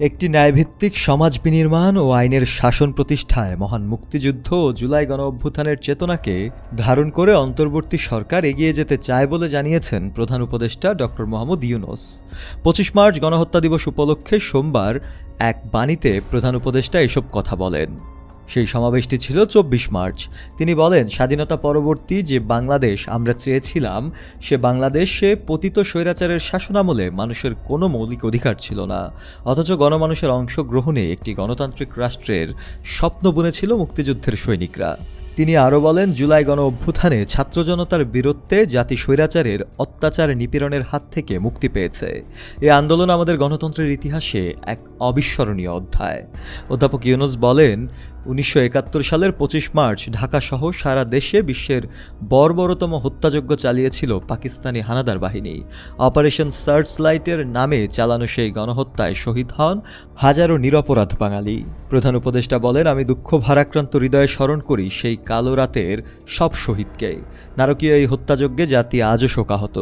একটি ন্যায়ভিত্তিক সমাজ বিনির্মাণ ও আইনের শাসন প্রতিষ্ঠায় মহান মুক্তিযুদ্ধ ও জুলাই গণ অভ্যুত্থানের চেতনাকে ধারণ করে অন্তর্বর্তী সরকার এগিয়ে যেতে চায় বলে জানিয়েছেন প্রধান উপদেষ্টা ড. মোহাম্মদ ইউনুস। পঁচিশ মার্চ গণহত্যা দিবস উপলক্ষে সোমবার এক বাণীতে প্রধান উপদেষ্টা এসব কথা বলেন। সেই সমাবেশটি ছিল চব্বিশ মার্চ। তিনি বলেন, স্বাধীনতা পরবর্তী যে বাংলাদেশ আমরা চেয়েছিলাম, সে বাংলাদেশে পতিত স্বৈরাচারের শাসনামলে মানুষের কোনো মৌলিক অধিকার ছিল না। অথচ গণমানুষের অংশগ্রহণে একটি গণতান্ত্রিক রাষ্ট্রের স্বপ্ন বুনেছিল মুক্তিযুদ্ধের সৈনিকরা। তিনি আরও বলেন, জুলাই গণ অভ্যুত্থানে ছাত্র জনতার বীরত্বে জাতি স্বৈরাচারের অত্যাচার নিপীড়নের হাত থেকে মুক্তি পেয়েছে। এ আন্দোলন আমাদের গণতন্ত্রের ইতিহাসে এক অবিস্মরণীয় অধ্যায়। অধ্যাপক ইউনুস বলেন উনিশশো একাত্তর সালের পঁচিশ মার্চ ঢাকাসহ সারা দেশে বিশ্বের বর্বরতম হত্যাযজ্ঞ চালিয়েছিল পাকিস্তানি হানাদার বাহিনী। অপারেশন সার্চ লাইটের নামে চালানো সেই গণহত্যায় শহীদ হন হাজারো নিরপরাধ বাঙালি। প্রধান উপদেষ্টা বলেন, আমি দুঃখ, ভারাক্রান্ত হৃদয়ে স্মরণ করি সেই কালো রাতের সব শহীদকে। নারকীয় এই হত্যাযজ্ঞে জাতি আজও শোকাহত।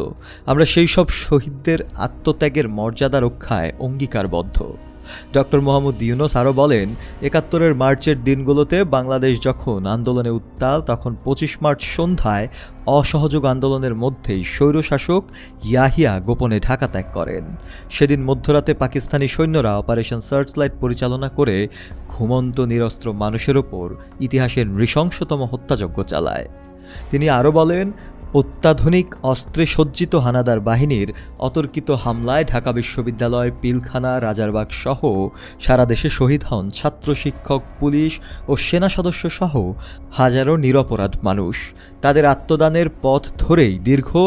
আমরা সেই সব শহীদদের আত্মত্যাগের মর্যাদা রক্ষায় অঙ্গীকারবদ্ধ। ডক্টর মোহাম্মদ ইউনুস আরও বলেন, একাত্তরের মার্চের দিনগুলোতে বাংলাদেশ যখন আন্দোলনে উত্তাল, তখন পঁচিশ মার্চ সন্ধ্যায় অসহযোগ আন্দোলনের মধ্যেই স্বৈরশাসক ইয়াহিয়া গোপনে ঢাকা ত্যাগ করেন। সেদিন মধ্যরাতে পাকিস্তানি সৈন্যরা অপারেশন সার্চলাইট পরিচালনা করে ঘুমন্ত, নিরস্ত্র মানুষের ওপর ইতিহাসের নৃশংসতম হত্যাযজ্ঞ চালায়। তিনি আরও বলেন অত্যাধুনিক অস্ত্রে সজ্জিত হানাদার বাহিনীর অতর্কিত হামলায় ঢাকা বিশ্ববিদ্যালয়, পিলখানা, রাজারবাগ সহ সারা দেশে শহীদ হন ছাত্র শিক্ষক, পুলিশ ও সেনা সদস্য সহ হাজারো নিরপরাধ মানুষ। তাদের আত্মদানের পথ ধরেই দীর্ঘ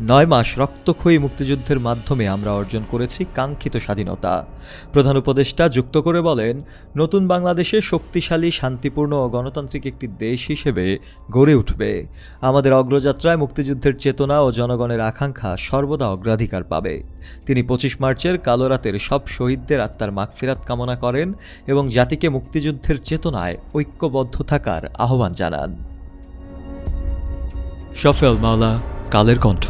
নয় মাস রক্তক্ষয়ী মুক্তিযুদ্ধের মাধ্যমে আমরা অর্জন করেছি কাঙ্ক্ষিত স্বাধীনতা। প্রধান উপদেষ্টা যুক্ত করে বলেন, নতুন বাংলাদেশে শক্তিশালী, শান্তিপূর্ণ ও গণতান্ত্রিক একটি দেশ হিসেবে গড়ে উঠবে। আমাদের অগ্রযাত্রায় মুক্তিযুদ্ধের চেতনা ও জনগণের আকাঙ্ক্ষা সর্বদা অগ্রাধিকার পাবে। তিনি পঁচিশ মার্চের কালো রাতের সব শহীদদের আত্মার মাগফিরাত কামনা করেন এবং জাতিকে মুক্তিযুদ্ধের চেতনায় ঐক্যবদ্ধ থাকার আহ্বান জানান। সফেল মাওলা কালের কণ্ঠ।